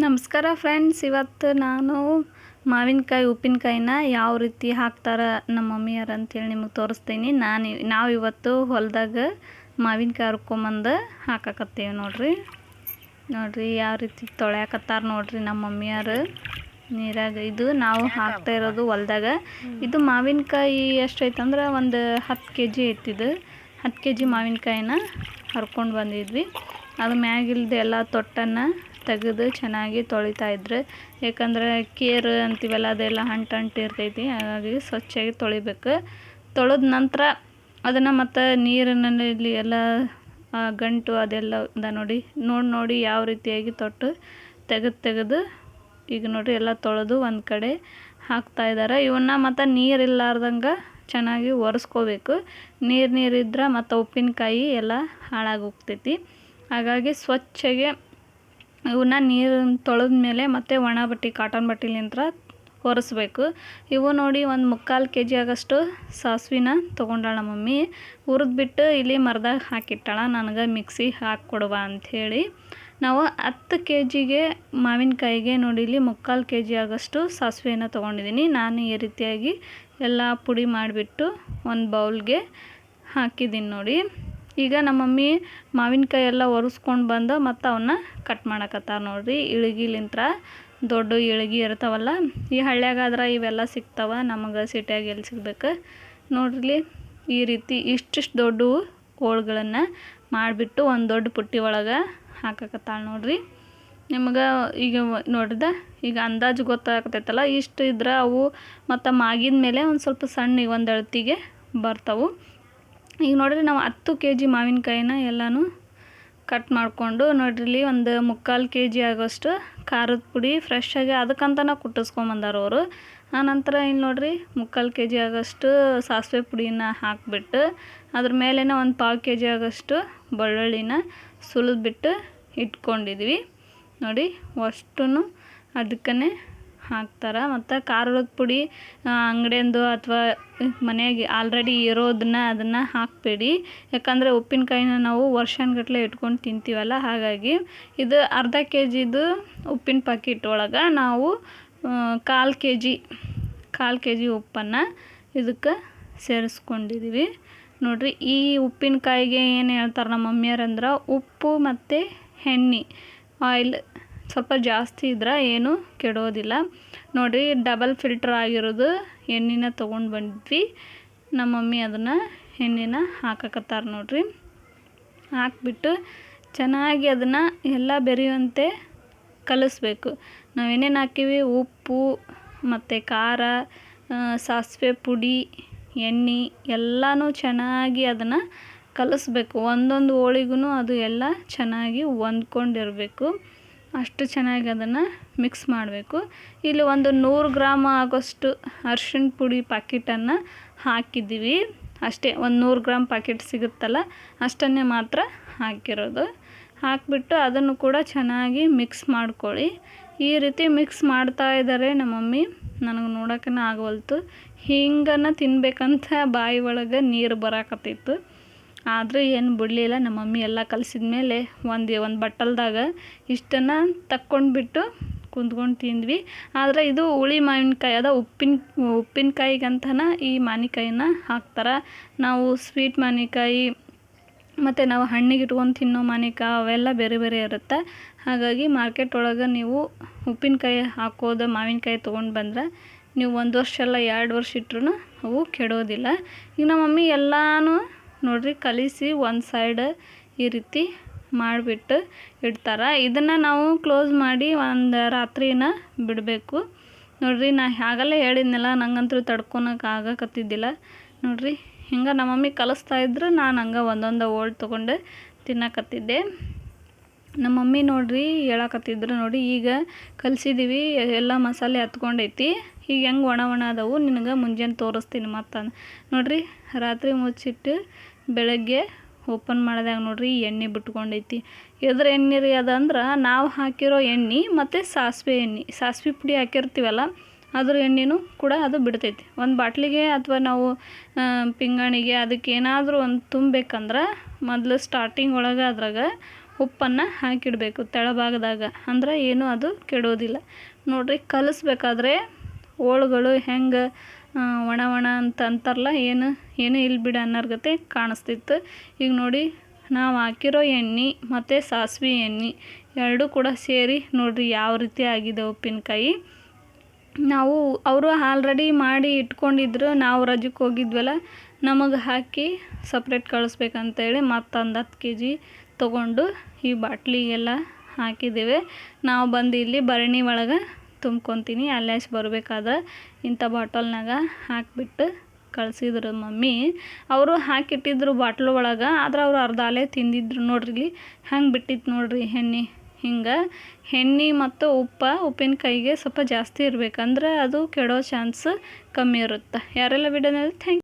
ನಮಸ್ಕಾರ ಫ್ರೆಂಡ್ಸ್, ಇವತ್ತು ನಾನು ಮಾವಿನಕಾಯಿ, ಉಪ್ಪಿನಕಾಯಿನ ಯಾವ ರೀತಿ ಹಾಕ್ತಾರೆ ನಮ್ಮ ಮಮ್ಮಿಯರು ಅಂತೇಳಿ ನಿಮಗೆ ತೋರಿಸ್ತೀನಿ. ನಾನು ನಾವು ಇವತ್ತು ಹೊಲದಾಗ ಮಾವಿನಕಾಯಿ ಹರ್ಕೊಂಬಂದು ಹಾಕಕತ್ತೇವೆ ನೋಡ್ರಿ. ನೋಡ್ರಿ ಯಾವ ರೀತಿ ತೊಳ್ಯಾಕತ್ತಾರ ನೋಡ್ರಿ ನಮ್ಮ ಮಮ್ಮಿಯರು ನೀರಾಗ ಇದು ನಾವು ಹಾಕ್ತಾ ಇರೋದು ಹೊಲದಾಗ. ಇದು ಮಾವಿನಕಾಯಿ ಎಷ್ಟೈತಂದ್ರೆ ಒಂದು ಹತ್ತು ಕೆ ಜಿ ಐತಿದು ಹತ್ತು ಕೆ ಜಿ ಮಾವಿನಕಾಯಿನ ಹರ್ಕೊಂಡು ಬಂದಿದ್ವಿ. ಅದು ಮ್ಯಾಗಿಲ್ದು ಎಲ್ಲ ತೊಟ್ಟನ್ನು ತೆಗೆದು ಚೆನ್ನಾಗಿ ತೊಳಿತಾ ಇದ್ರೆ, ಯಾಕಂದ್ರೆ ಕೇರ್ ಅಂತೀವಲ್ಲ, ಅದೆಲ್ಲ ಅಂಟು ಅಂಟು ಇರ್ತೈತಿ, ಹಾಗಾಗಿ ಸ್ವಚ್ಛಾಗಿ ತೊಳಿಬೇಕು. ತೊಳೆದ ನಂತರ ಅದನ್ನು ಮತ್ತು ನೀರಿನಲ್ಲಿ ಎಲ್ಲ ಗಂಟು ಅದೆಲ್ಲ ಅದ ನೋಡಿ ನೋಡಿ ನೋಡಿ ಯಾವ ರೀತಿಯಾಗಿ ತೊಟ್ಟು ತೆಗೆದು ತೆಗೆದು, ಈಗ ನೋಡಿರಿ ಎಲ್ಲ ತೊಳೆದು ಒಂದು ಕಡೆ ಹಾಕ್ತಾ ಇದ್ದಾರೆ ಇವನ್ನ ಮತ್ತು ನೀರಿಲ್ಲಾರ್ದಂಗೆ ಚೆನ್ನಾಗಿ ಒರೆಸ್ಕೋಬೇಕು. ನೀರು ನೀರಿದ್ರೆ ಮತ್ತು ಉಪ್ಪಿನಕಾಯಿ ಎಲ್ಲ ಹಾಳಾಗಿ ಹೋಗ್ತೈತಿ. ಹಾಗಾಗಿ ಸ್ವಚ್ಛಗೆ ಇವನ್ನ ನೀರು ತೊಳೆದ ಮೇಲೆ ಮತ್ತೆ ಒಣ ಬಟ್ಟೆ ಕಾಟನ್ ಬಟ್ಟೆಲಿಂತ್ರ ಒರೆಸ್ಬೇಕು. ಇವು ನೋಡಿ ಒಂದು ಮುಕ್ಕಾಲು ಕೆ ಜಿ ಆಗಷ್ಟು ಸಾಸ್ವಿನ ತೊಗೊಂಡಾಳ ಮಮ್ಮಿ. ಹುರಿದ್ಬಿಟ್ಟು ಇಲ್ಲಿ ಮರದಾಗ ಹಾಕಿಟ್ಟಾಳ, ನನಗೆ ಮಿಕ್ಸಿ ಹಾಕ್ಕೊಡುವ ಅಂಥೇಳಿ ನಾವು ಹತ್ತು ಕೆ ಜಿಗೆ ಮಾವಿನಕಾಯಿಗೆ ನೋಡಿ ಇಲ್ಲಿ ಮುಕ್ಕಾಲು ಕೆ ಜಿ ಆಗಷ್ಟು ಸಾಸಿವೆನ ತೊಗೊಂಡಿದ್ದೀನಿ ನಾನು ಈ ರೀತಿಯಾಗಿ ಎಲ್ಲ ಪುಡಿ ಮಾಡಿಬಿಟ್ಟು ಒಂದು ಬೌಲ್ಗೆ ಹಾಕಿದ್ದೀನಿ ನೋಡಿ. ಈಗ ನಮ್ಮ ಮಮ್ಮಿ ಮಾವಿನಕಾಯಿ ಎಲ್ಲ ಒರೆಸ್ಕೊಂಡು ಬಂದು ಮತ್ತು ಅವನ್ನ ಕಟ್ ಮಾಡಕತ್ತಾರ ನೋಡ್ರಿ. ಇಳಿಗಿಲಿಂತ್ರ ದೊಡ್ಡ ಇಳಗಿ ಇರ್ತಾವಲ್ಲ, ಈ ಹಳ್ಳ್ಯಾಗಾದ್ರೆ ಇವೆಲ್ಲ ಸಿಗ್ತಾವೆ, ನಮಗೆ ಸಿಟಿಯಾಗ ಎಲ್ಲಿ ಸಿಗ್ಬೇಕು? ನೋಡ್ರಿ, ಈ ರೀತಿ ಇಷ್ಟಿಷ್ಟು ದೊಡ್ಡ ಹೋಳ್ಗಳನ್ನು ಮಾಡಿಬಿಟ್ಟು ಒಂದು ದೊಡ್ಡ ಪುಟ್ಟಿ ಒಳಗೆ ಹಾಕಕತ್ತಾಳ ನೋಡ್ರಿ. ನಿಮ್ಗೆ ಈಗ ನೋಡಿದ ಈಗ ಅಂದಾಜು ಗೊತ್ತಾಗ್ತೈತಲ್ಲ, ಇಷ್ಟು ಇದ್ರೆ ಅವು ಮತ್ತು ಮಾಗಿದ ಮೇಲೆ ಒಂದು ಸ್ವಲ್ಪ ಸಣ್ಣ ಒಂದು ಅಳತಿಗೆ ಬರ್ತಾವು. ಈಗ ನೋಡಿರಿ ನಾವು ಹತ್ತು ಕೆ ಜಿ ಮಾವಿನಕಾಯಿನ ಎಲ್ಲನೂ ಕಟ್ ಮಾಡಿಕೊಂಡು ನೋಡ್ರಿ ಇಲ್ಲಿ ಒಂದು ಮುಕ್ಕಾಲು ಕೆ ಜಿ ಆಗೋಷ್ಟು ಖಾರದ ಪುಡಿ ಫ್ರೆಶ್ ಆಗಿ ಅದಕ್ಕಂತನ ಕುಟ್ಟಿಸ್ಕೊಂಬಂದಾರ ಅವರು. ಆನಂತರ ಇಲ್ಲಿ ನೋಡ್ರಿ ಮುಕ್ಕಾಲು ಕೆ ಜಿ ಆಗೋಷ್ಟು ಸಾಸಿವೆ ಪುಡಿನ ಹಾಕಿಬಿಟ್ಟು ಅದ್ರ ಮೇಲೇ ಒಂದು ಪಾವು ಕೆ ಜಿ ಆಗೋಷ್ಟು ಬೆಳ್ಳುಳ್ಳಿನ ಸುಲಿದ್ಬಿಟ್ಟು ಇಟ್ಕೊಂಡಿದ್ವಿ. ನೋಡಿ ಅಷ್ಟೂ ಅದಕ್ಕೇ ಹಾಕ್ತಾರೆ. ಮತ್ತು ಖಾರದ ಪುಡಿ ಅಂಗಡಿಯಿಂದ ಅಥವಾ ಮನೆಯಾಗೆ ಆಲ್ರೆಡಿ ಇರೋದನ್ನ ಅದನ್ನು ಹಾಕಬೇಡಿ. ಯಾಕಂದರೆ ಉಪ್ಪಿನಕಾಯಿನ ನಾವು ವರ್ಷಾನ್ಗಟ್ಲೆ ಇಟ್ಕೊಂಡು ತಿಂತೀವಲ್ಲ, ಹಾಗಾಗಿ ಇದು ಅರ್ಧ ಕೆ ಜಿದು ಉಪ್ಪಿನ ಪಾಕಿಟ್ ಒಳಗೆ ನಾವು ಕಾಲು ಕೆ ಜಿ ಕಾಲು ಕೆ ಜಿ ಉಪ್ಪನ್ನು ಇದಕ್ಕೆ ಸೇರಿಸ್ಕೊಂಡಿದ್ದೀವಿ ನೋಡಿರಿ, ಈ ಉಪ್ಪಿನಕಾಯಿಗೆ ಏನು ಹೇಳ್ತಾರೆ ನಮ್ಮ ಮಮ್ಮಿಯರಂದ್ರೆ ಉಪ್ಪು ಮತ್ತು ಎಣ್ಣೆ ಆಯಿಲ್ ಸ್ವಲ್ಪ ಜಾಸ್ತಿ ಇದ್ರೆ ಏನು ಕೆಡೋದಿಲ್ಲ. ನೋಡಿರಿ ಡಬಲ್ ಫಿಲ್ಟರ್ ಆಗಿರೋದು ಎಣ್ಣೆನ ತೊಗೊಂಡು ಬಂದ್ವಿ. ನಮ್ಮ ಮಮ್ಮಿ ಅದನ್ನು ಎಣ್ಣೆನ ಹಾಕಕತ್ತಾರೆ ನೋಡ್ರಿ. ಹಾಕ್ಬಿಟ್ಟು ಚೆನ್ನಾಗಿ ಅದನ್ನು ಎಲ್ಲ ಬೆರೆಯುವಂತೆ ಕಲಿಸ್ಬೇಕು. ನಾವು ಏನೇನು ಹಾಕೀವಿ, ಉಪ್ಪು, ಮತ್ತು ಖಾರ ಸಾಸಿವೆ ಪುಡಿ, ಎಣ್ಣೆ ಎಲ್ಲನೂ ಚೆನ್ನಾಗಿ ಅದನ್ನು ಕಲಿಸ್ಬೇಕು. ಒಂದೊಂದು ಹೋಳಿಗೂ ಅದು ಎಲ್ಲ ಚೆನ್ನಾಗಿ ಹೊಂದ್ಕೊಂಡಿರಬೇಕು. ಅಷ್ಟು ಚೆನ್ನಾಗಿ ಅದನ್ನು ಮಿಕ್ಸ್ ಮಾಡಬೇಕು. ಇಲ್ಲಿ ಒಂದು ನೂರು ಗ್ರಾಮ್ ಆಗೋಷ್ಟು ಅರ್ಶಿಣ ಪುಡಿ ಪಾಕಿಟನ್ನು ಹಾಕಿದ್ದೀವಿ. ಅಷ್ಟೇ, ಒಂದು ನೂರು ಗ್ರಾಮ್ ಪಾಕಿಟ್ ಸಿಗುತ್ತಲ್ಲ, ಅಷ್ಟನ್ನೇ ಮಾತ್ರ ಹಾಕಿರೋದು. ಹಾಕಿಬಿಟ್ಟು ಅದನ್ನು ಕೂಡ ಚೆನ್ನಾಗಿ ಮಿಕ್ಸ್ ಮಾಡ್ಕೊಳ್ಳಿ. ಈ ರೀತಿ ಮಿಕ್ಸ್ ಮಾಡ್ತಾ ಇದ್ದಾರೆ ನಮ್ಮ ಮಮ್ಮಿ ನನಗೆ ನೋಡೋಕೆ ಆಗವಲ್ತು ಹಿಂಗನ ತಿನ್ಬೇಕಂತ ಬಾಯಿ ಒಳಗೆ ನೀರು ಬರಾಕತ್ತಿತ್ತು. ಆದರೂ ಏನು ಬಿಡಲಿಲ್ಲ, ನಮ್ಮ ಮಮ್ಮಿ ಎಲ್ಲ ಕಲಿಸಿದ ಮೇಲೆ ಒಂದು ಒಂದು ಬಟ್ಟಲ್ದಾಗ ಇಷ್ಟನ್ನು ತಕ್ಕೊಂಡ್ಬಿಟ್ಟು ಕುಂತ್ಕೊಂಡು ತಿಂದ್ವಿ. ಆದರೆ ಇದು ಹುಳಿ ಮಾವಿನಕಾಯಿ, ಅದ ಉಪ್ಪಿನ, ಉಪ್ಪಿನಕಾಯಿಗಂತನ ಈ ಮಾವಿನಕಾಯಿನ ಹಾಕ್ತಾರೆ. ನಾವು ಸ್ವೀಟ್ ಮಾವಿನಕಾಯಿ ಮತ್ತು ನಾವು ಹಣ್ಣಿಗೆ ಇಟ್ಕೊಂಡು ತಿನ್ನೋ ಮಾವಿನಕಾಯಿ ಅವೆಲ್ಲ ಬೇರೆ ಬೇರೆ ಇರುತ್ತೆ. ಹಾಗಾಗಿ ಮಾರ್ಕೆಟ್ ಒಳಗೆ ನೀವು ಉಪ್ಪಿನಕಾಯಿ ಹಾಕೋದು, ಮಾವಿನಕಾಯಿ ತೊಗೊಂಡು ಬಂದ್ರೆ ನೀವು ಒಂದು ವರ್ಷ ಎಲ್ಲ ಎರಡು ವರ್ಷ ಇಟ್ರು ಅವು ಕೆಡೋದಿಲ್ಲ. ಈಗ ನಮ್ಮ ಮಮ್ಮಿ ಎಲ್ಲನೂ ನೋಡ್ರಿ ಕಲಿಸಿ ಒಂದು ಸೈಡ್ ಈ ರೀತಿ ಮಾಡಿಬಿಟ್ಟು ಇಡ್ತಾರೆ. ಇದನ್ನು ನಾವು ಕ್ಲೋಸ್ ಮಾಡಿ ಒಂದು ರಾತ್ರಿನ ಬಿಡಬೇಕು. ನೋಡಿರಿ ನಾ ಹಾಗಲ್ಲೇ ಹೇಳಿದ್ನಲ್ಲ, ನಂಗಂತೂ ತಡ್ಕೊಳಕ್ಕೆ ಆಗಕತ್ತಿದ್ದಿಲ್ಲ. ನೋಡ್ರಿ, ಹಿಂಗೆ ನಮ್ಮ ಮಮ್ಮಿ ಕಲಿಸ್ತಾ ಇದ್ರು, ನಾನು ಹಂಗೆ ಒಂದೊಂದು ಓಲ್ಡ್ ತೊಗೊಂಡು ತಿನ್ನಕತ್ತಿದ್ದೆ. ನಮ್ಮ ಮಮ್ಮಿ ನೋಡ್ರಿ ಹೇಳಕತ್ತಿದ್ರು ನೋಡಿ, ಈಗ ಕಲಿಸಿದ್ದೀವಿ ಎಲ್ಲ ಮಸಾಲೆ ಹತ್ಕೊಂಡೈತಿ. ಈಗ ಹೆಂಗೆ ಒಣ ಒಣ ಅದಾವು, ನಿನಗೆ ಮುಂಜಾನೆ ತೋರಿಸ್ತೀನಿ ಮತ್ತೆ ನೋಡಿರಿ, ರಾತ್ರಿ ಮುಚ್ಚಿಟ್ಟು ಬೆಳಗ್ಗೆ ಓಪನ್ ಮಾಡಿದಾಗ ನೋಡ್ರಿ ಎಣ್ಣೆ ಬಿಟ್ಕೊಂಡೈತಿ. ಎದ್ರ ಎಣ್ಣೆ ರೀ ಅದಂದ್ರೆ ನಾವು ಹಾಕಿರೋ ಎಣ್ಣೆ ಮತ್ತು ಸಾಸಿವೆ ಎಣ್ಣೆ, ಸಾಸಿವೆ ಪುಡಿ ಹಾಕಿರ್ತೀವಲ್ಲ ಅದ್ರ ಎಣ್ಣೆನೂ ಕೂಡ ಅದು ಬಿಡ್ತೈತಿ. ಒಂದು ಬಾಟ್ಲಿಗೆ ಅಥವಾ ನಾವು ಪಿಂಗಾಣಿಗೆ ಅದಕ್ಕೆ ಏನಾದರೂ ಒಂದು ತುಂಬಬೇಕಂದ್ರೆ ಮೊದಲು ಸ್ಟಾರ್ಟಿಂಗ್ ಒಳಗೆ ಅದ್ರಾಗ ಉಪ್ಪನ್ನು ಹಾಕಿಡಬೇಕು ತೆಳಭಾಗದಾಗ. ಅಂದ್ರೆ ಏನು ಅದು ಕೆಡೋದಿಲ್ಲ. ನೋಡಿರಿ ಕಲಿಸ್ಬೇಕಾದ್ರೆ ಹೋಳುಗಳು ಹೆಂಗೆ ಒಣ ಒಣ ಅಂತ ಅಂತಾರಲ್ಲ, ಏನು ಏನು ಇಲ್ಲ ಬಿಡ ಅನ್ನೋರ್ಗತೆ ಕಾಣಿಸ್ತಿತ್ತು. ಈಗ ನೋಡಿ, ನಾವು ಹಾಕಿರೋ ಎಣ್ಣೆ ಮತ್ತು ಸಾಸಿವೆ ಎಣ್ಣೆ ಎರಡೂ ಕೂಡ ಸೇರಿ ನೋಡಿರಿ ಯಾವ ರೀತಿ ಆಗಿದೆ ಉಪ್ಪಿನಕಾಯಿ. ನಾವು, ಅವರು ಆಲ್ರೆಡಿ ಮಾಡಿ ಇಟ್ಕೊಂಡಿದ್ರು, ನಾವು ರಜಕ್ಕೆ ಹೋಗಿದ್ವಲ್ಲ, ನಮಗೆ ಹಾಕಿ ಸಪ್ರೇಟ್ ಕಳಿಸ್ಬೇಕಂತೇಳಿ ಮತ್ತೊಂದು ಹತ್ತು ಕೆ ಜಿ ತೊಗೊಂಡು ಈ ಬಾಟ್ಲಿಗೆಲ್ಲ ಹಾಕಿದ್ದೇವೆ. ನಾವು ಬಂದು ಇಲ್ಲಿ ಭರಣಿ ಒಳಗೆ ತುಂಬ್ಕೊತೀನಿ. ಅಷ್ಟು ಬರಬೇಕಾದ್ರೆ ಇಂಥ ಬಾಟಲ್ನಾಗ ಹಾಕಿಬಿಟ್ಟು ಕಳಿಸಿದ್ರು ಮಮ್ಮಿ. ಅವರು ಹಾಕಿಟ್ಟಿದ್ರು ಬಾಟ್ಲ್ ಒಳಗೆ, ಆದ್ರೆ ಅವರು ಅರ್ಧ ಅಲೆ ತಿಂದಿದ್ರು. ನೋಡ್ರಿ ಹಂಗೆ ಬಿಟ್ಟಿತ್ತು ನೋಡ್ರಿ ಎಣ್ಣೆ. ಹಿಂಗೆ ಎಣ್ಣೆ ಮತ್ತು ಉಪ್ಪು ಉಪ್ಪಿನಕಾಯಿಗೆ ಸ್ವಲ್ಪ ಜಾಸ್ತಿ ಇರಬೇಕಂದ್ರೆ ಅದು ಕೆಡೋ ಚಾನ್ಸ್ ಕಮ್ಮಿ ಇರುತ್ತೆ. ಯಾರೆಲ್ಲ ವಿಡಿಯೋನಲ್ಲಿ ಥ್ಯಾಂಕ್